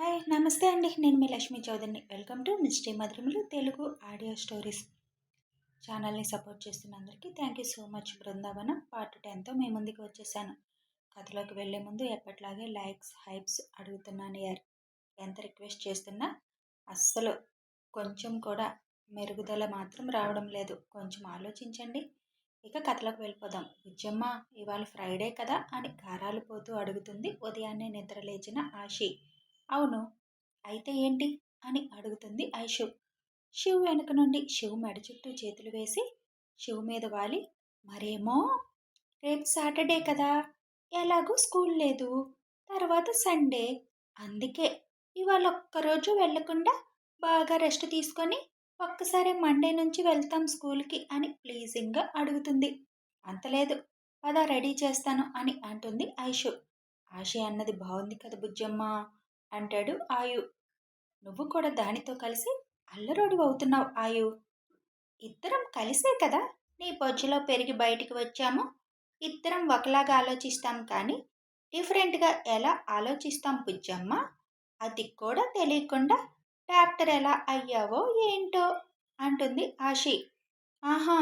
Hi నమస్తే అండి. నేను మీ లక్ష్మీ చౌదరిని. Welcome to misty మధురములు Telugu audio stories. ఛానల్ని సపోర్ట్ చేస్తున్న అందరికీ thank you so much. Brindavanam part టెన్తో మీ ముందుకు వచ్చేసాను. కథలోకి వెళ్ళే ముందు ఎప్పట్లాగే లైక్స్ హైప్స్ అడుగుతున్నాను యార్. ఎంత రిక్వెస్ట్ చేస్తున్నా అస్సలు కొంచెం కూడా మెరుగుదల మాత్రం రావడం లేదు. కొంచెం ఆలోచించండి. ఇక కథలోకి వెళ్ళిపోదాం. బుజ్జమ్మ ఇవాళ ఫ్రైడే కదా అని గారాలు పోతూ అడుగుతుంది. ఉదయాన్నే నిద్ర లేచిన ఆశి. అవును. అయితే ఏంటి? అని అడుగుతుంది ఐషు. శివ్ వెనుక నుండి శివ్ మెడ చుట్టూ చేతులు వేసి శివ్ మీద వాలి మరేమో? రేపు సాటర్డే కదా? ఎలాగూ స్కూల్ లేదు. తర్వాత సండే. అందుకే ఇవాళ ఒక్కరోజు వెళ్ళకుండా బాగా రెస్ట్ తీసుకొని ఒక్కసారి మండే నుంచి వెళ్తాం స్కూల్కి అని ప్లీజింగ్గా అడుగుతుంది. అంతలేదు పద రెడీ చేస్తాను అని అంటుంది ఐషు. ఆశ అన్నది బాగుంది కదా బుజ్జమ్మ. అంటాడు ఆయు. నువ్వు కూడా దానితో కలిసి అల్లరోడు అవుతున్నావు ఆయు. ఇద్దరం కలిసే కదా? నీ పొజ్జులో పెరిగి బయటికి వచ్చాము. ఇద్దరం ఒకలాగా ఆలోచిస్తాం కానీ డిఫరెంట్గా ఎలా ఆలోచిస్తాం పుజ్జమ్మ అది కూడా తెలియకుండా డాక్టర్ ఎలా అయ్యావో ఏంటో? అంటుంది ఆశి. ఆహా!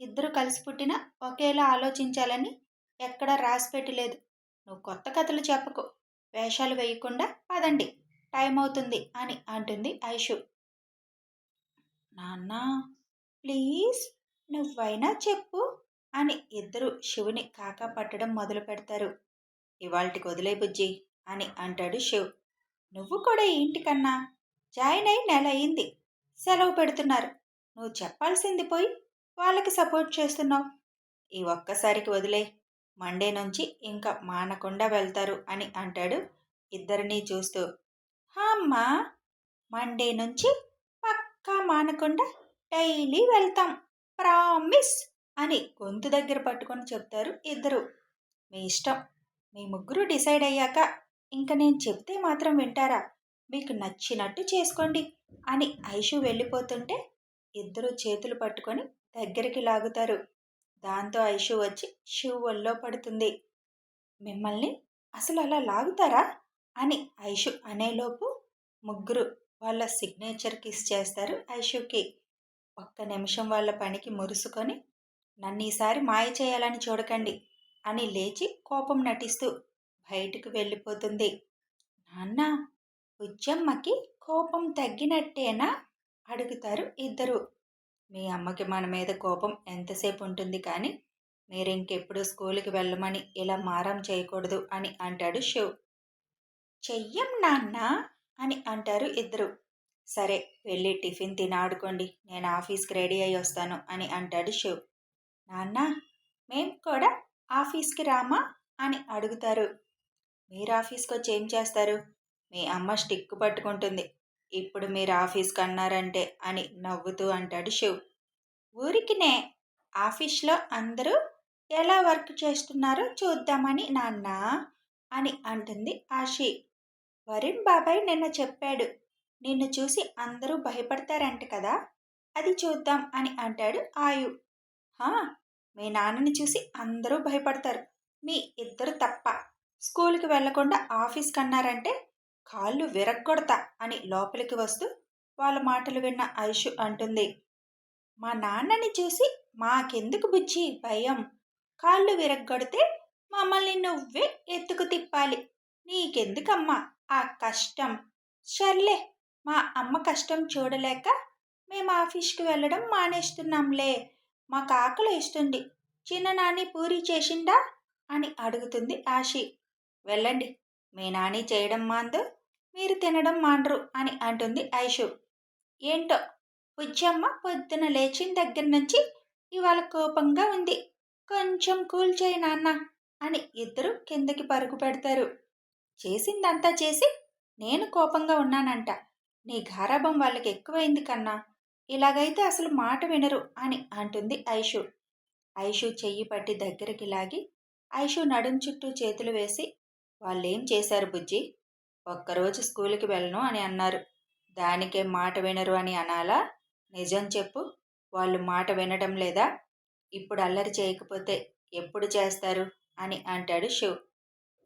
ఇద్దరు కలిసి పుట్టిన ఒకేలా ఆలోచించాలని ఎక్కడా రాసి పెట్టలేదు. నువ్వు కొత్త కథలు చెప్పకు. వేషాలు వేయకుండా పదండి టైం అవుతుంది అని అంటుంది ఐషు. నాన్న ప్లీజ్ నువ్వైనా చెప్పు అని ఇద్దరు శివుని కాకా పట్టడం మొదలు పెడతారు. ఇవాళకి వదిలే బుజ్జి అని అంటాడు శివ్. నువ్వు కూడా ఇంటికన్నా జాయిన్ అయి నెల అయింది సెలవు పెడుతున్నారు. నువ్వు చెప్పాల్సింది పోయి వాళ్ళకి సపోర్ట్ చేస్తున్నావు. ఈ ఒక్కసారికి వదిలే మండే నుంచి ఇంకా మానకుండా వెళ్తారు అని అంటాడు ఇద్దరినీ చూస్తూ. అమ్మా మండే నుంచి పక్కా మానకుండా డైలీ వెళ్తాం ప్రామిస్ అని గొంతు దగ్గర పట్టుకొని చెప్తారు ఇద్దరు. మీ ఇష్టం మీ ముగ్గురు డిసైడ్ అయ్యాక ఇంక నేను చెప్తే మాత్రం వింటారా? మీకు నచ్చినట్టు చేసుకోండి అని ఐషు వెళ్ళిపోతుంటే ఇద్దరు చేతులు పట్టుకొని దగ్గరికి లాగుతారు. దాంతో ఐషు వచ్చి షూ ఒళ్ళో పడుతుంది. మిమ్మల్ని అసలు అలా లాగుతారా? అని ఐషు అనేలోపు ముగ్గురు వాళ్ళ సిగ్నేచర్ కిస్ చేస్తారు ఐషుకి ఒక్క నిమిషం వాళ్ళ పనికి మురుసుకొని నన్ను ఈసారి మాయ చేయాలని చూడకండి అని లేచి కోపం నటిస్తూ బయటకు వెళ్ళిపోతుంది. నాన్న ఉజ్జమ్మకి కోపం తగ్గినట్టేనా? అడుగుతారు ఇద్దరు. మీ అమ్మకి మన మీద కోపం ఎంతసేపు ఉంటుంది కానీ మీరు ఇంకెప్పుడు స్కూల్కి వెళ్ళమని ఇలా మారం చేయకూడదు అని అంటాడు శివ్. చెయ్యం నాన్న అని అంటారు ఇద్దరు. సరే వెళ్ళి టిఫిన్ తినాడుకోండి నేను ఆఫీస్కి రెడీ అయ్యి వస్తాను అని అంటాడు శివ్. నాన్న మేం కూడా ఆఫీస్కి రామా అని అడుగుతారు. మీరు ఆఫీస్కి వచ్చి ఏం చేస్తారు? మీ అమ్మ స్టిక్ పట్టుకుంటుంది. ఇప్పుడు మీరు ఆఫీస్కి అన్నారంటే అని నవ్వుతూ అంటాడు శివ్. ఊరికినే ఆఫీస్లో అందరూ ఎలా వర్క్ చేస్తున్నారో చూద్దామని నాన్న అని అంటుంది ఆషి వరుణ్ బాబాయ్ నిన్న చెప్పాడు నిన్ను చూసి అందరూ భయపడతారంట కదా అది చూద్దాం అని అంటాడు ఆయు. మీ నాన్నని చూసి అందరూ భయపడతారు మీ ఇద్దరు తప్ప. స్కూల్కి వెళ్ళకుండా ఆఫీస్కి అన్నారంటే కాళ్ళు విరగ్గొడతా అని లోపలికి వస్తూ వాళ్ళ మాటలు విన్న ఐషు అంటుంది. మా నాన్నని చూసి మాకెందుకు బుజ్జి భయం? కాళ్ళు విరగ్గొడితే మమ్మల్ని నువ్వే ఎత్తుకు తిప్పాలి. నీకెందుకమ్మా ఆ కష్టం? సర్లే మా అమ్మ కష్టం చూడలేక మేము ఆఫీస్కి వెళ్ళడం మానేస్తున్నాంలే. మాకు కాకలు ఇస్తుంది చిన్న నాని పూరి చేసిందా అని అడుగుతుంది ఆశి వెళ్ళండి మీ నాని చేయడం మాందు మీరు తినడం మాండ్రు అని అంటుంది ఐషు. ఏంటో? బుజ్జమ్మ పొద్దున లేచిన దగ్గర నుంచి ఇవాళ కోపంగా ఉంది. కొంచెం కూల్ చేయి నాన్న అని ఇద్దరు కిందకి పరుగు పెడతారు. చేసిందంతా చేసి నేను కోపంగా ఉన్నానంట. నీ గారాభం వాళ్ళకి ఎక్కువైంది కన్నా. ఇలాగైతే అసలు మాట వినరు అని అంటుంది ఐషు. ఐషు చెయ్యి పట్టి దగ్గరికి లాగి ఐషు నడుం చుట్టూ చేతులు వేసి వాళ్ళేం చేశారు బుజ్జి? ఒక్కరోజు స్కూల్కి వెళ్ళను అని అన్నారు. దానికే మాట వినరు అని అనాలా? నిజం చెప్పు. వాళ్ళు మాట వినడం లేదా? ఇప్పుడు అల్లరి చేయకపోతే ఎప్పుడు చేస్తారు? అని అంటాడు శివ్.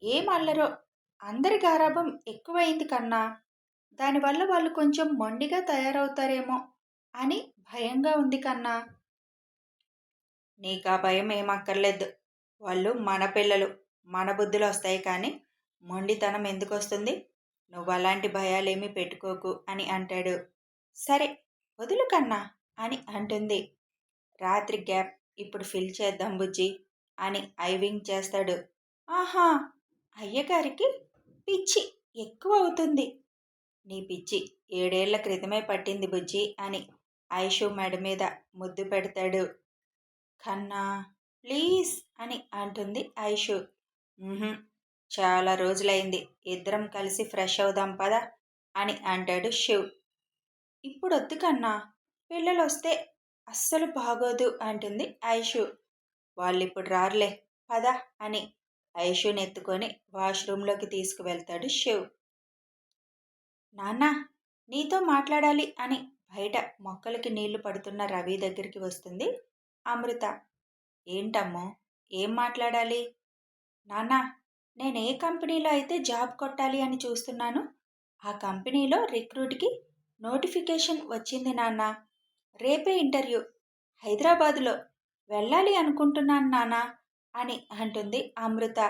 ఏం అల్లరో? అందరి గారాభం ఎక్కువైంది కన్నా. దానివల్ల వాళ్ళు కొంచెం మొండిగా తయారవుతారేమో అని భయంగా ఉంది కన్నా. నీకా భయం ఏమక్కర్లేదు. వాళ్ళు మన పిల్లలు మన బుద్ధులు వస్తాయి కానీ మొండితనం ఎందుకు వస్తుంది నువ్వు అలాంటి భయాలేమీ పెట్టుకోకు అని అంటాడు. సరే వదులు కన్నా అని అంటుంది. రాత్రి గ్యాప్ ఇప్పుడు ఫిల్ చేద్దాం బుజ్జి అని ఐవింగ్ చేస్తాడు. ఆహా అయ్యగారికి పిచ్చి ఎక్కువ అవుతుంది. నీ పిచ్చి ఏడేళ్ళ క్రితమే పట్టింది బుజ్జి అని ఐషు మెడ మీద ముద్దు పెడతాడు. కన్నా ప్లీజ్ అని అంటుంది ఐషు. చాలా రోజులైంది. ఇద్దరం కలిసి ఫ్రెష్ అవుదాం పదా అని అంటాడు శివ్. ఇప్పుడు వద్దు కన్నా పిల్లలు వస్తే అస్సలు బాగోదు అంటుంది ఐషు. వాళ్ళు ఇప్పుడు రారులే పద అని ఐషుని ఎత్తుకొని వాష్రూంలోకి తీసుకువెళ్తాడు శివ్. నాన్న నీతో మాట్లాడాలి అని బయట మొక్కలకి నీళ్ళు పడుతున్న రవి దగ్గరికి వస్తుంది అమృత. ఏంటమ్మో ఏం మాట్లాడాలి? నాన్న నేను ఏ కంపెనీలో అయితే జాబ్ కొట్టాలి అని చూస్తున్నాను ఆ కంపెనీలో రిక్రూట్కి నోటిఫికేషన్ వచ్చింది నాన్న. రేపే ఇంటర్వ్యూ. హైదరాబాదులో వెళ్ళాలి అనుకుంటున్నాను నాన్న అని అంటుంది అమృత.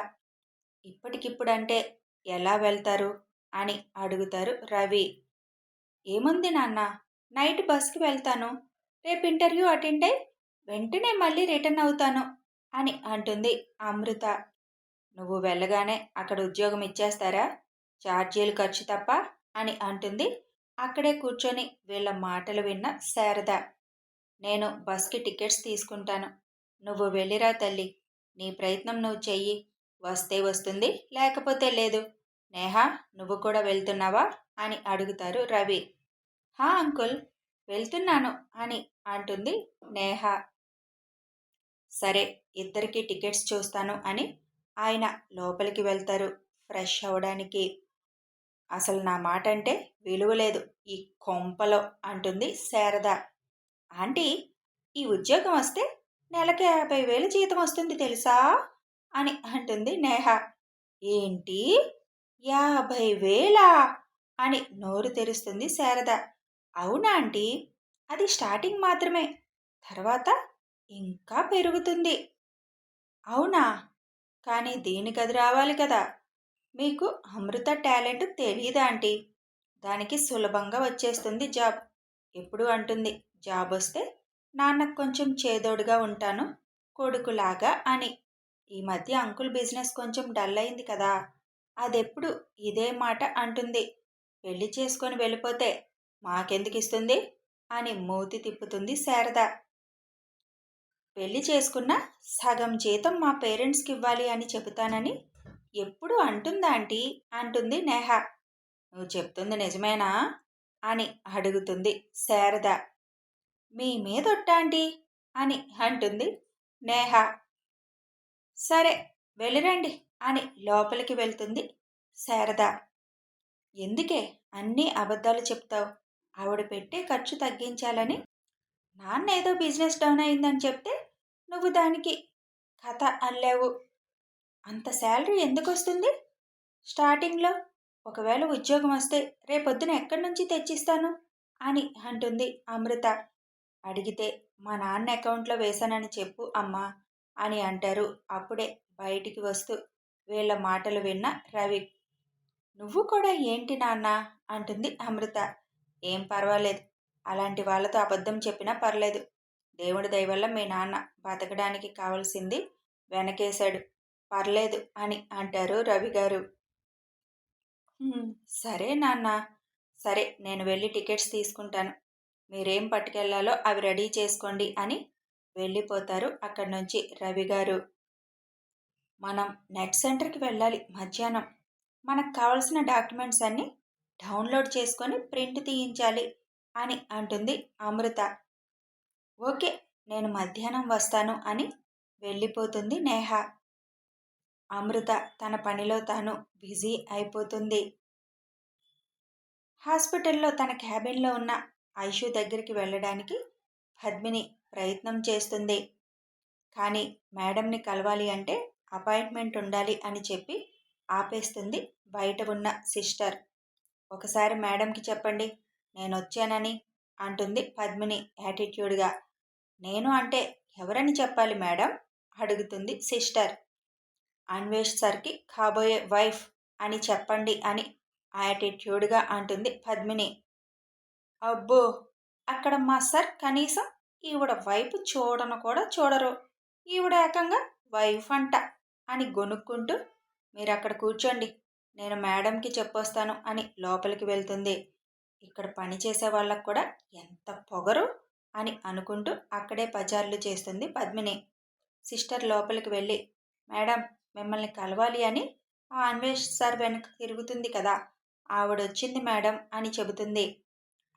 ఇప్పటికిప్పుడంటే ఎలా వెళ్తారు అని అడుగుతారు రవి. ఏముంది నాన్న నైట్ బస్కి వెళ్తాను. రేపు ఇంటర్వ్యూ అటెండ్ అయి వెంటనే మళ్ళీ రిటర్న్ అవుతాను అని అంటుంది అమృత. నువ్వు వెళ్ళగానే అక్కడ ఉద్యోగం ఇచ్చేస్తారా? ఛార్జీలు ఖర్చు తప్ప? అని అంటుంది. అక్కడే కూర్చొని వీళ్ళ మాటలు విన్న శారద నేను బస్కి టికెట్స్ తీసుకుంటాను. నువ్వు వెళ్ళిరా తల్లి. నీ ప్రయత్నం నువ్వు చెయ్యి. వస్తే వస్తుంది లేకపోతే లేదు. నేహా నువ్వు కూడా వెళ్తున్నావా? అని అడుగుతారు రవి. హా అంకుల్ వెళ్తున్నాను అని అంటుంది నేహ. సరే ఇద్దరికి టికెట్స్ చూస్తాను అని ఆయన లోపలికి వెళ్తారు. ఫ్రెష్ అవ్వడానికి. అసలు నా మాట అంటే విలువ లేదు. ఈ కొంపలో అంటుంది శారద. ఆంటీ ఈ ఉద్యోగం వస్తే నెలకి యాభై వేలు జీతం వస్తుంది తెలుసా? అని అంటుంది నేహ. ఏంటి? యాభై వేలా? అని నోరు తెరుస్తుంది శారద. అవునా ఆంటీ? అది స్టార్టింగ్ మాత్రమే. తర్వాత ఇంకా పెరుగుతుంది. అవునా? కానీ దీనికి అది రావాలి కదా. మీకు అమృత టాలెంట్ తెలియదా ఆంటీ దానికి సులభంగా వచ్చేస్తుంది జాబ్. ఎప్పుడు అంటుంది జాబ్ వస్తే నాన్నకు కొంచెం చేదోడుగా ఉంటాను కొడుకులాగా అని. ఈ మధ్య అంకుల్ బిజినెస్ కొంచెం డల్ అయింది కదా. అదెప్పుడు ఇదే మాట అంటుంది. పెళ్ళి చేసుకొని వెళ్ళిపోతే మాకెందుకు ఇస్తుంది అని మూతి తిప్పుతుంది శారద. పెళ్ళి చేసుకున్న సగం జీతం మా పేరెంట్స్కి ఇవ్వాలి అని చెబుతానని ఎప్పుడు అంటుందా ఆంటీ? అంటుంది నేహ. నువ్వు చెప్తుంది నిజమేనా? అని అడుగుతుంది శారద. మీ మీదొట్టాంటీ అని అంటుంది నేహ. సరే వెళ్ళిరండి అని లోపలికి వెళ్తుంది శారద. ఎందుకే అన్నీ అబద్ధాలు చెప్తావు? ఆవిడ పెట్టే ఖర్చు తగ్గించాలని నాన్న ఏదో బిజినెస్ డౌన్ అయిందని చెప్తే నువ్వు దానికి కథ అల్లావు అంత శాలరీ ఎందుకు వస్తుంది స్టార్టింగ్లో ఒకవేళ ఉద్యోగం వస్తే రేపొద్దున ఎక్కడి నుంచి తెచ్చిస్తాను? అని అంటుంది అమృత. అడిగితే మా నాన్న అకౌంట్లో వేశానని చెప్పు అమ్మా అని అంటారు. అప్పుడే బయటికి వస్తూ వీళ్ళ మాటలు విన్న రవి. నువ్వు కూడా ఏంటి నాన్న? అంటుంది అమృత. ఏం పర్వాలేదు. అలాంటి వాళ్ళతో అబద్ధం చెప్పినా పర్లేదు. దేవుడి దయవల్ల మీ నాన్న బతకడానికి కావలసింది వెనకేశాడు. పర్లేదు అని అంటారు రవి గారు. సరే నాన్న. సరే నేను వెళ్ళి టికెట్స్ తీసుకుంటాను. మీరేం పట్టుకెళ్ళాలో అవి రెడీ చేసుకోండి అని వెళ్ళిపోతారు అక్కడి నుంచి రవి గారు. మనం నెట్ సెంటర్కి వెళ్ళాలి మధ్యాహ్నం. మనకు కావాల్సిన డాక్యుమెంట్స్ అన్నీ డౌన్లోడ్ చేసుకొని ప్రింట్ తీయించాలి. అని అంటుంది అమృత. ఓకే నేను మధ్యాహ్నం వస్తాను అని వెళ్ళిపోతుంది నేహ. అమృత తన పనిలో తాను బిజీ అయిపోతుంది. హాస్పిటల్లో తన క్యాబిన్లో ఉన్న ఐషు దగ్గరికి వెళ్ళడానికి పద్మిని ప్రయత్నం చేస్తుంది. కానీ మేడంని కలవాలి అంటే అపాయింట్మెంట్ ఉండాలి అని చెప్పి ఆపేస్తుంది బయట ఉన్న సిస్టర్. ఒకసారి మేడంకి చెప్పండి నేను వచ్చానని అంటుంది పద్మిని యాటిట్యూడ్గా. నేను అంటే ఎవరని చెప్పాలి మేడం? అడుగుతుంది సిస్టర్. అన్వేష్ సర్కి కాబోయే వైఫ్ అని చెప్పండి అని యాటిట్యూడ్గా అంటుంది పద్మిని. అబ్బో! అక్కడ మా సార్ కనీసం ఈవిడ వైపు చూడను కూడా చూడరు. ఈవిడ ఏకంగా వైఫ్ అంట అని గొనుక్కుంటూ మీరు అక్కడ కూర్చోండి. నేను మేడంకి చెప్పొస్తాను అని లోపలికి వెళ్తుంది. ఇక్కడ పనిచేసే వాళ్ళకు కూడా ఎంత పొగరు అని అనుకుంటూ అక్కడే పచారులు చేస్తుంది పద్మిని. సిస్టర్ లోపలికి వెళ్ళి మేడం మిమ్మల్ని కలవాలి అని ఆ అన్వేష్ సార్ వెనక తిరుగుతుంది కదా ఆవిడొచ్చింది మేడం అని చెబుతుంది.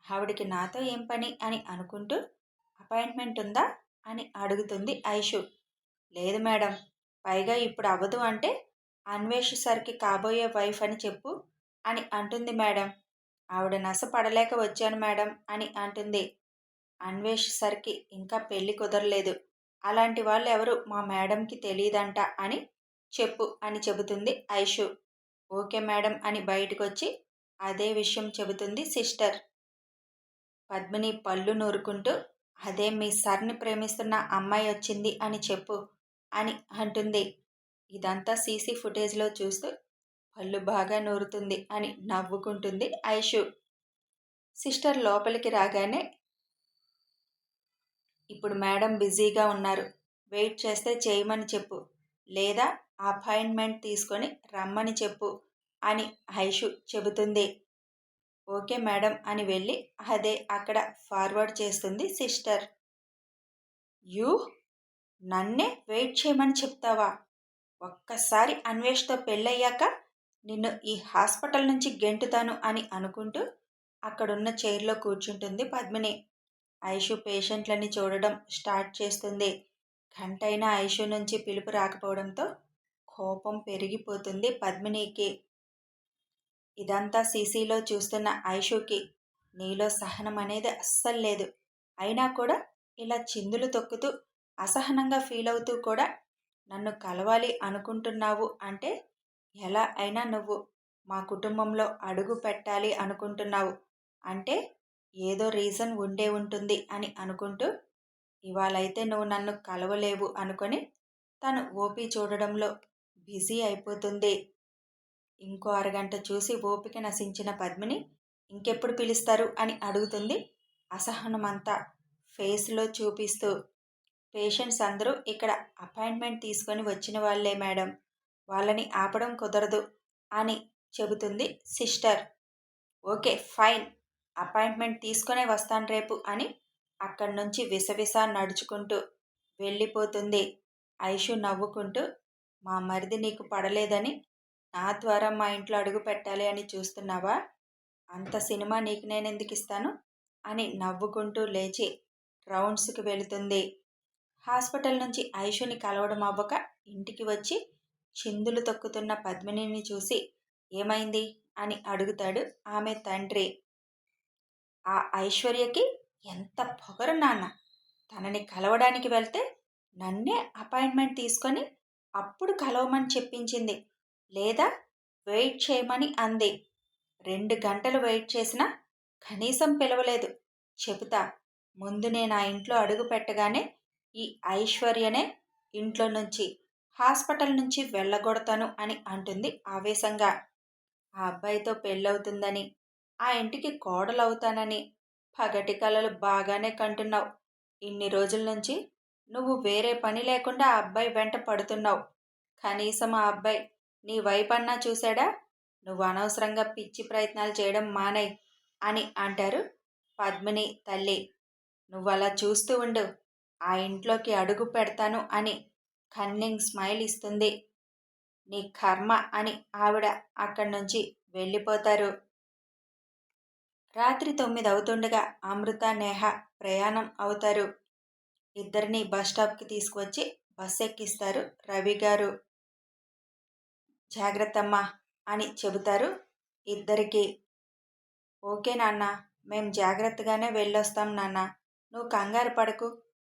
ఆవిడికి నాతో ఏం పని అని అనుకుంటూ అపాయింట్మెంట్ ఉందా? అని అడుగుతుంది ఐషు. లేదు మేడం పైగా ఇప్పుడు అవ్వదు అంటే అన్వేష్ సార్కి కాబోయే వైఫ్ అని చెప్పు అని అంటుంది మేడం. ఆవిడ నస పడలేక వచ్చాను మేడం అని అంటుంది. అన్వేష్ సర్కి ఇంకా పెళ్ళి కుదరలేదు. అలాంటి వాళ్ళు ఎవరు మా మేడంకి తెలియదంట అని చెప్పు అని చెబుతుంది ఐషు. ఓకే మేడం అని బయటకు వచ్చి అదే విషయం చెబుతుంది సిస్టర్. పద్మిని పళ్ళు నూరుకుంటూ అదే మీ సర్ని ప్రేమిస్తున్న అమ్మాయి వచ్చింది అని చెప్పు అని అంటుంది. ఇదంతా సీసీ ఫుటేజ్లో చూస్తూ పళ్ళు బాగా నూరుతుంది అని నవ్వుకుంటుంది ఐషు. సిస్టర్ లోపలికి రాగానే ఇప్పుడు మేడం బిజీగా ఉన్నారు. వెయిట్ చేస్తే చేయమని చెప్పు. లేదా అపాయింట్మెంట్ తీసుకొని రమ్మని చెప్పు అని ఐషు చెబుతుంది. ఓకే మేడం అని వెళ్ళి అదే అక్కడ ఫార్వర్డ్ చేస్తుంది సిస్టర్. యూ? నన్నే వెయిట్ చేయమని చెప్తావా? ఒక్కసారి అన్వేష్తో పెళ్ళయ్యాక నిన్ను ఈ హాస్పిటల్ నుంచి గెంటుతాను అని అనుకుంటూ అక్కడున్న చైర్లో కూర్చుంటుంది పద్మిని. ఐషు పేషెంట్లని చూడడం స్టార్ట్ చేస్తుంది. గంటైనా ఐషు నుంచి పిలుపు రాకపోవడంతో కోపం పెరిగిపోతుంది పద్మినికి. ఇదంతా సీసీలో చూస్తున్న ఐషుకి నీలో సహనం అనేది అస్సలు లేదు. అయినా కూడా ఇలా చిందులు తొక్కుతూ అసహనంగా ఫీల్ అవుతూ కూడా నన్ను కలవాలి అనుకుంటున్నావు అంటే ఎలా అయినా నువ్వు మా కుటుంబంలో అడుగు పెట్టాలి అనుకుంటున్నావు. అంటే ఏదో రీజన్ ఉండే ఉంటుంది అని అనుకుంటూ ఇవాళైతే నువ్వు నన్ను కలవలేవు అనుకొని తను ఓపి చూడడంలో బిజీ అయిపోతుంది. ఇంకో అరగంట చూసి ఓపిక నశించిన పద్మిని ఇంకెప్పుడు పిలుస్తారు అని అడుగుతుంది. అసహనమంతా ఫేస్లో చూపిస్తూ. పేషెంట్స్ అందరూ ఇక్కడ అపాయింట్మెంట్ తీసుకొని వచ్చిన వాళ్ళే మేడం. వాళ్ళని ఆపడం కుదరదు అని చెబుతుంది సిస్టర్. Okay fine. అపాయింట్మెంట్ తీసుకునే వస్తాను రేపు అని అక్కడి నుంచి విసవిస నడుచుకుంటూ వెళ్ళిపోతుంది. ఐషు నవ్వుకుంటూ మా మరిది నీకు పడలేదని నా ద్వారా మా ఇంట్లో అడుగు పెట్టాలి అని చూస్తున్నావా? అంత సినిమా నీకు నేను ఎందుకు ఇస్తాను? అని నవ్వుకుంటూ లేచి రౌండ్స్కి వెళుతుంది. హాస్పిటల్ నుంచి ఐషుని కలవడం అవ్వక ఇంటికి వచ్చి చిందులు తొక్కుతున్న పద్మినిని చూసి ఏమైంది? అని అడుగుతాడు ఆమె తండ్రి. ఆ ఐశ్వర్యకి ఎంత పొగరు నాన్న. తనని కలవడానికి వెళ్తే నన్నే అపాయింట్మెంట్ తీసుకొని అప్పుడు కలవమని చెప్పించింది. లేదా వెయిట్ చేయమని అంది. రెండు గంటలు వెయిట్ చేసినా కనీసం పిలవలేదు. చెబుతా ముందు నేను ఆ ఇంట్లో అడుగు పెట్టగానే ఈ ఐశ్వర్యనే ఇంట్లో నుంచి హాస్పిటల్ నుంచి వెళ్ళగొడతాను అని అంటుంది ఆవేశంగా. ఆ అబ్బాయితో పెళ్ళవుతుందని ఆ ఇంటికి కోడలవుతానని పగటి కళలు బాగానే కంటున్నావు. ఇన్ని రోజుల నుంచి నువ్వు వేరే పని లేకుండా ఆ అబ్బాయి వెంట పడుతున్నావు. కనీసం ఆ అబ్బాయి నీ వైపన్నా చూశాడా? నువ్వు అనవసరంగా పిచ్చి ప్రయత్నాలు చేయడం మానై అని అంటారు పద్మిని తల్లి. నువ్వు అలా చూస్తూ ఉండు ఆ ఇంట్లోకి అడుగు పెడతాను అని కన్నింగ్ స్మైల్ ఇస్తుంది. నీ కర్మ అని ఆవిడ అక్కడి నుంచి వెళ్ళిపోతారు. రాత్రి తొమ్మిది అవుతుండగా అమృత నేహ ప్రయాణం అవుతారు. ఇద్దరిని బస్ స్టాప్కి తీసుకువచ్చి బస్ ఎక్కిస్తారు రవి గారు. జాగ్రత్తమ్మా అని చెబుతారు ఇద్దరికి. ఓకే నాన్న మేం జాగ్రత్తగానే వెళ్ళొస్తాం నాన్న నువ్వు కంగారు పడకు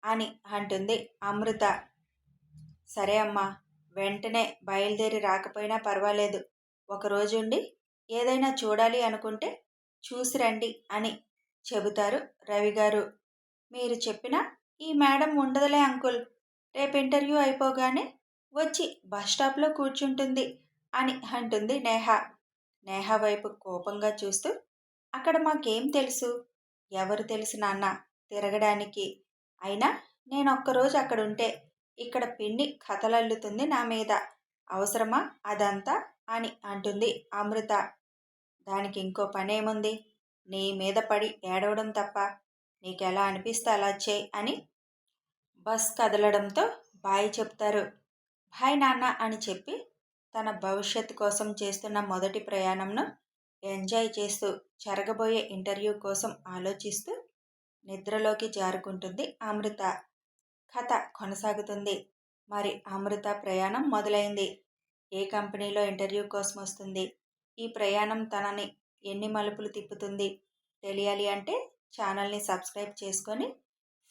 అని అంటుంది అమృత. సరే అమ్మా వెంటనే బయలుదేరి రాకపోయినా పర్వాలేదు. ఒకరోజుండి ఏదైనా చూడాలి అనుకుంటే చూసి రండి అని చెబుతారు రవి గారు. మీరు చెప్పిన ఈ మేడం ఉండదులే అంకుల్ రేపు ఇంటర్వ్యూ అయిపోగానే వచ్చి బస్ స్టాప్లో కూర్చుంటుంది అని అంటుంది నేహ. నేహ వైపు కోపంగా చూస్తూ అక్కడ మాకేం తెలుసు? ఎవరు తెలుసు నాన్న తిరగడానికి? అయినా నేను ఒక్కరోజు అక్కడ ఉంటే ఇక్కడ పిన్ని కథలల్లుతుంది నా మీద. అవసరమా? అదంతా? అని అంటుంది అమృత. దానికి ఇంకో పనేముంది? నీ మీద పడి ఏడవడం తప్ప నీకు ఎలా అనిపిస్తే అలా చేయి అని బస్ కదలడంతో బాయ్ చెప్తారు. బాయ్ నాన్న అని చెప్పి తన భవిష్యత్తు కోసం చేస్తున్న మొదటి ప్రయాణంను ఎంజాయ్ చేస్తూ జరగబోయే ఇంటర్వ్యూ కోసం ఆలోచిస్తూ నిద్రలోకి జారుకుంటుంది అమృత. కథ కొనసాగుతుంది. మరి అమృత ప్రయాణం మొదలైంది. ఏ కంపెనీలో ఇంటర్వ్యూ కోసం వస్తుంది? ఈ ప్రయాణం తనని ఎన్ని మలుపులు తిప్పుతుంది? తెలియాలి అంటే ఛానల్ని సబ్స్క్రైబ్ చేసుకొని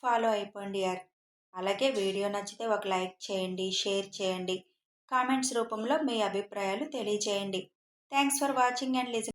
ఫాలో అయిపోండి యార్. అలాగే వీడియో నచ్చితే ఒక లైక్ చేయండి షేర్ చేయండి. కామెంట్స్ రూపంలో మీ అభిప్రాయాలు తెలియజేయండి. Thanks for watching and listen